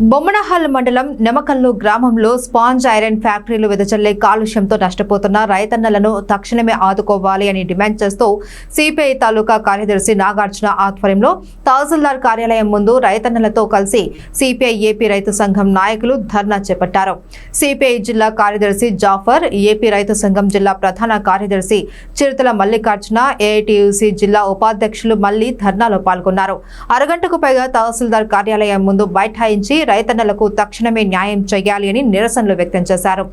బొమ్మనహల్ మండలం నెమకల్లు గ్రామంలో sponge iron ఫ్యాక్టరీలు వెదజల్లే కాలుష్యంతో నష్టపోతున్న రైతన్నలను తక్షణమే ఆదుకోవాలి అని డిమాండ్ చేస్తూ సిపిఐ తాలూకా కార్యదర్శి నాగార్జున ఆధ్వర్యంలో తహసీల్దార్ కార్యాలయం ముందు రైతన్నలతో కలిసి సిపిఐ ఏపీ రైతు సంఘం నాయకులు ధర్నా చేపట్టారు. సిపిఐ జిల్లా కార్యదర్శి జాఫర్ ఏపీ రైతు సంఘం జిల్లా ప్రధాన కార్యదర్శి చిరుతల మల్లికార్జున ఏఐటియుసి జిల్లా ఉపాధ్యక్షులు మళ్ళీ ధర్నాలో పాల్గొన్నారు. అరగంటకు పైగా తహసీల్దార్ కార్యాలయం ముందు బైఠాయించి రైతన్నలకు తక్షణమే న్యాయం చేయాలి అని నిరసనలు వ్యక్తం చేశారు.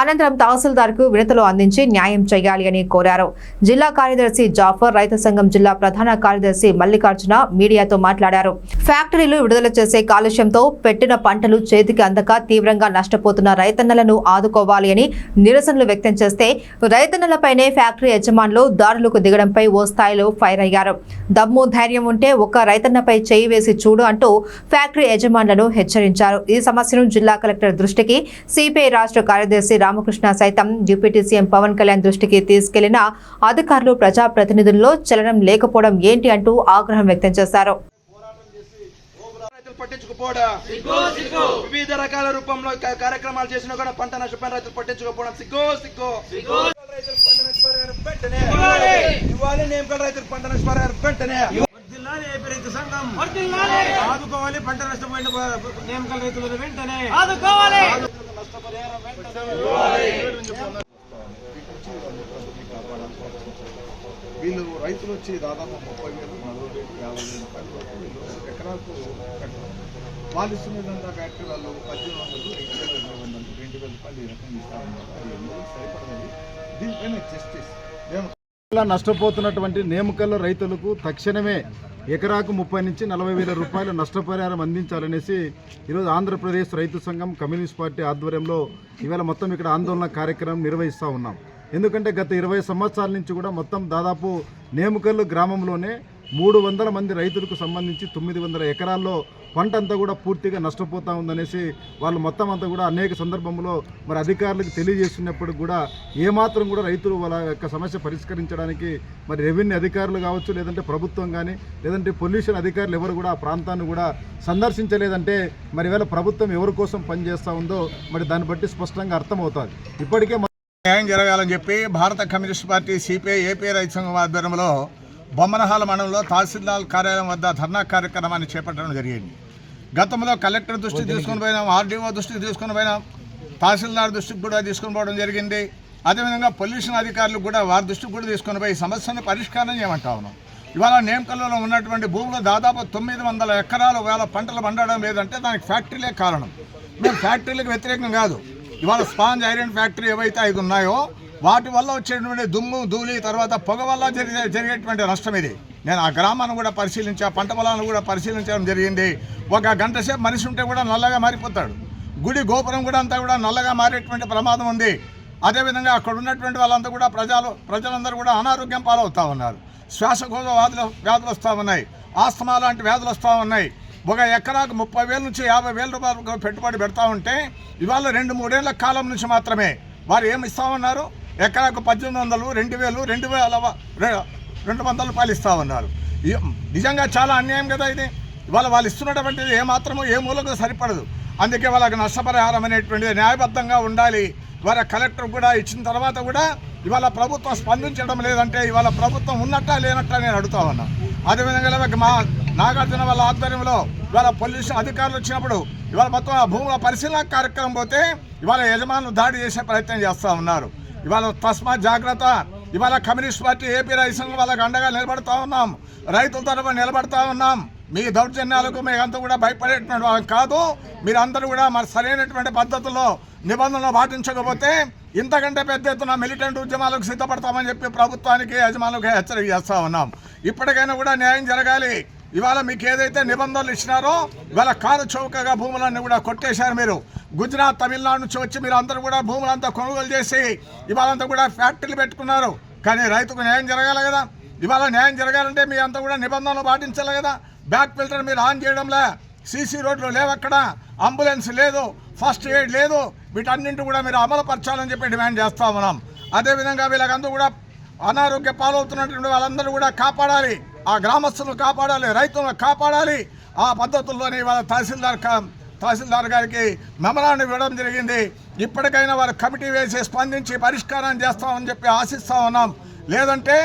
అనంతరం తహసీల్దార్కు వినతులు అందించి న్యాయం చేయాలి అని కోరారు. జిల్లా కార్యదర్శి జాఫర్ రైతు సంఘం జిల్లా ప్రధాన కార్యదర్శి మల్లికార్జున మీడియాతో మాట్లాడారు. ఫ్యాక్టరీలు విడుదల చేసే కాలుష్యంతో పెట్టిన పంటలు చేతికి అందక తీవ్రంగా నష్టపోతున్న రైతన్నలను ఆదుకోవాలి అని నిరసనలు వ్యక్తం చేస్తే రైతన్నలపైనే ఫ్యాక్టరీ యజమానులు దారులకు దిగడంపై ఓ స్థాయిలో ఫైర్ అయ్యారు. దమ్ము ధైర్యం ఉంటే ఒక్క రైతన్నపై చేయి వేసి చూడు అంటూ ఫ్యాక్టరీ యజమానులను హెచ్చరించారు. ఈ సమస్యను జిల్లా కలెక్టర్ దృష్టికి సిపిఐ రాష్ట్ర కార్యదర్శి రామకృష్ణ సైతం డిప్యూటీ సీఎం పవన్ కళ్యాణ్ దృష్టికి తీసుకెళ్ళిన అధికారులు ప్రజాప్రతినిధుల్లో చలనం లేకపోవడం ఏంటి అంటూ ఆగ్రహం వ్యక్తం చేశారు. రైతులు పట్టించుకోపోవడం. వివిధ రకాల రూపంలో కార్యక్రమాలు చేసినా కూడా పంట నష్టపోయిన రైతులు పట్టించుకోపోవడం సిగ్గో సిగ్గో. రైతులకు పంట నష్టపరిహారం వెంటనే. ఇవ్వాలి. నేమకల్ రైతులకు పంట నష్టపరిహారం వెంటనే. రైతు సంఘం? ఆదుకోవాలి పంట నష్టపోయిన నియామకాల రైతులను వెంటనే. వీళ్ళు రైతులు వచ్చి దాదాపు ముప్పై వేలు నలభై వేలు యాభై వేలు రూపాయల వరకు వీళ్ళు ఎకరాకు కట్టడం. వాళ్ళు ఇస్తున్న విధంగా ఫ్యాక్టరీ వాళ్ళు పద్దెనిమిది వందలు ఐదు వేలు రెండు వందలు రెండు వేల రూపాయలు ఈ రకంగా ఇస్తా ఉన్నారు. అది ఎందుకు సరిపడదు దీనిపైన జస్టిస్ మేము నష్టపోతున్నటువంటి నేమకల్ల రైతులకు తక్షణమే ఎకరాకు ముప్పై నుంచి నలభై వేల రూపాయల నష్టపరిహారం అందించాలనేసి ఈరోజు ఆంధ్రప్రదేశ్ రైతు సంఘం కమ్యూనిస్ట్ పార్టీ ఆధ్వర్యంలో ఇవాళ మొత్తం ఇక్కడ ఆందోళన కార్యక్రమం నిర్వహిస్తూ ఉన్నాం. ఎందుకంటే గత ఇరవై సంవత్సరాల నుంచి కూడా మొత్తం దాదాపు నేముకల్లు గ్రామంలోనే మూడు వందల మంది రైతులకు సంబంధించి తొమ్మిది వందల ఎకరాల్లో పంట అంతా కూడా పూర్తిగా నష్టపోతూ ఉందనేసి వాళ్ళు మొత్తం అంతా కూడా అనేక సందర్భంలో మరి అధికారులకు తెలియజేస్తున్నప్పుడు కూడా ఏమాత్రం కూడా రైతులు వాళ్ళ యొక్క సమస్య పరిష్కరించడానికి మరి రెవెన్యూ అధికారులు కావచ్చు లేదంటే ప్రభుత్వం కానీ లేదంటే పొల్యూషన్ అధికారులు ఎవరు కూడా ఆ ప్రాంతాన్ని కూడా సందర్శించలేదంటే మరి వేళ ప్రభుత్వం ఎవరి కోసం పనిచేస్తూ ఉందో మరి దాన్ని బట్టి స్పష్టంగా అర్థమవుతుంది. ఇప్పటికే న్యాయం జరగాలని చెప్పి భారత కమ్యూనిస్ట్ పార్టీ సిపిఐ ఏపీ రైతు సంఘం ఆధ్వర్యంలో బొమ్మనహాల మండలంలో తహసీల్దార్ కార్యాలయం వద్ద ధర్నా కార్యక్రమాన్ని చేపట్టడం జరిగింది. గతంలో కలెక్టర్ దృష్టికి తీసుకుని పోయినాం ఆర్డీఓ దృష్టికి తీసుకుని పోయినాం తహసీల్దార్ దృష్టికి కూడా తీసుకుని పోవడం జరిగింది. అదేవిధంగా పొల్యూషన్ అధికారులు కూడా వారి దృష్టికి కూడా తీసుకుని పోయి సమస్యను పరిష్కారం చేయమంటా ఉన్నాం. ఇవాళ నేమకల్లో ఉన్నటువంటి భూములు దాదాపు తొమ్మిది వందల ఎకరాలు వేల పంటలు పండడం లేదంటే దానికి ఫ్యాక్టరీలే కారణం. మేము ఫ్యాక్టరీలకు వ్యతిరేకం కాదు. ఇవాళ స్పాంజ్ ఐరన్ ఫ్యాక్టరీ ఏవైతే ఐదు ఉన్నాయో వాటి వల్ల వచ్చేటువంటి దుమ్ము ధూళి తర్వాత పొగ వల్ల జరిగే జరిగేటువంటి నష్టం ఇది. నేను ఆ గ్రామాన్ని కూడా పరిశీలించా పంట పొలాలను కూడా పరిశీలించడం జరిగింది. ఒక గంట సేపు మనిషి ఉంటే కూడా నల్లగా మారిపోతాడు. గుడి గోపురం కూడా అంతా కూడా నల్లగా మారేటువంటి ప్రమాదం ఉంది. అదేవిధంగా అక్కడ ఉన్నటువంటి వాళ్ళంతా కూడా ప్రజలు ప్రజలందరూ కూడా అనారోగ్యం పాలవుతూ ఉన్నారు. శ్వాసకోశ వ్యాధులు వ్యాధులు వస్తూ ఉన్నాయి. ఆస్తమా లాంటి వ్యాధులు వస్తూ ఉన్నాయి. ఒక ఎకరాకు ముప్పై వేల నుంచి యాభై వేల రూపాయలు పెట్టుబడి పెడతా ఉంటే ఇవాళ రెండు మూడేళ్ళ కాలం నుంచి మాత్రమే వారు ఏమి ఇస్తామన్నారు ఎకరాకు పద్దెనిమిది వందలు రెండు వేలు రెండు వేల రెండు వందలు రూపాయలు ఉన్నారు నిజంగా చాలా అన్యాయం కదా ఇది. ఇవాళ వాళ్ళు ఇస్తున్నటువంటిది ఏమాత్రము ఏ మూలకు సరిపడదు. అందుకే వాళ్ళకి నష్టపరిహారం అనేటువంటిది న్యాయబద్ధంగా ఉండాలి. ఇవాళ కలెక్టర్ కూడా ఇచ్చిన తర్వాత కూడా ఇవాళ ప్రభుత్వం స్పందించడం లేదంటే ఇవాళ ప్రభుత్వం ఉన్నట్టా లేనట్టా నేను అడుగుతా ఉన్నా. అదేవిధంగా మా నాగార్జున వాళ్ళ ఆధ్వర్యంలో ఇవాళ పొల్యూషన్ అధికారులు వచ్చినప్పుడు ఇవాళ మొత్తం ఆ భూముల పరిశీలన కార్యక్రమం పోతే ఇవాళ యజమానులు దాడి చేసే ప్రయత్నం చేస్తూ ఉన్నారు. ఇవాళ తస్మాత్ జాగ్రత్త. ఇవాళ కమ్యూనిస్ట్ పార్టీ ఏపీ రైతు వాళ్ళకి అండగా నిలబడతా ఉన్నాం. రైతుల తరఫున నిలబడతా ఉన్నాం. మీ దౌర్జన్యాలకు మేమంతా కూడా భయపడేటువంటి కాదు. మీరందరూ కూడా మరి సరైనటువంటి పద్ధతుల్లో నిబంధనలు పాటించకపోతే ఇంతకంటే పెద్ద ఎత్తున మిలిటెంట్ ఉద్యమాలకు సిద్ధపడతామని చెప్పి ప్రభుత్వానికి యజమానులకు హెచ్చరిక చేస్తా ఉన్నాం. ఇప్పటికైనా కూడా న్యాయం జరగాలి. ఇవాళ మీకు ఏదైతే నిబంధనలు ఇచ్చినారో ఇవాళ కారు చౌకగా భూములన్నీ కూడా కొట్టేశారు మీరు. గుజరాత్ తమిళనాడు నుంచి వచ్చి మీరు అందరూ కూడా భూములంతా కొనుగోలు చేసి ఇవాళంతా కూడా ఫ్యాక్టరీలు పెట్టుకున్నారు. కానీ రైతుకు న్యాయం జరగాలి కదా. ఇవాళ న్యాయం జరగాలంటే మీ అంతా కూడా నిబంధనలు పాటించాలి కదా. బ్యాక్ ఫిల్టర్ మీరు ఆన్ చేయడంలే. సీసీ రోడ్లు లేవక్కడ అంబులెన్స్ లేదు. ఫస్ట్ ఎయిడ్ లేదు. వీటన్నింటి కూడా మీరు అమలుపరచాలని చెప్పి డిమాండ్ చేస్తా ఉన్నాం. అదేవిధంగా వీళ్ళకందరూ కూడా అనారోగ్య పాలవుతున్నటువంటి వాళ్ళందరూ కూడా కాపాడాలి. ఆ గ్రామస్తులను కాపాడాలి. రైతులను కాపాడాలి. ఆ పద్ధతుల్లోనే ఇవాళ తహసీల్దార్ కా- తహసీల్దార్ గారికి మెమరాన్ని ఇవ్వడం జరిగింది. ఇప్పటికైనా వారు కమిటీ వేసి స్పందించి పరిష్కారం చేస్తామని చెప్పి ఆశిస్తా ఉన్నాం. లేదంటే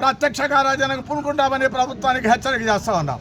ప్రత్యక్ష కారాజనకు పూనుకుంటామని ప్రభుత్వానికి హెచ్చరిక చేస్తా ఉన్నాం.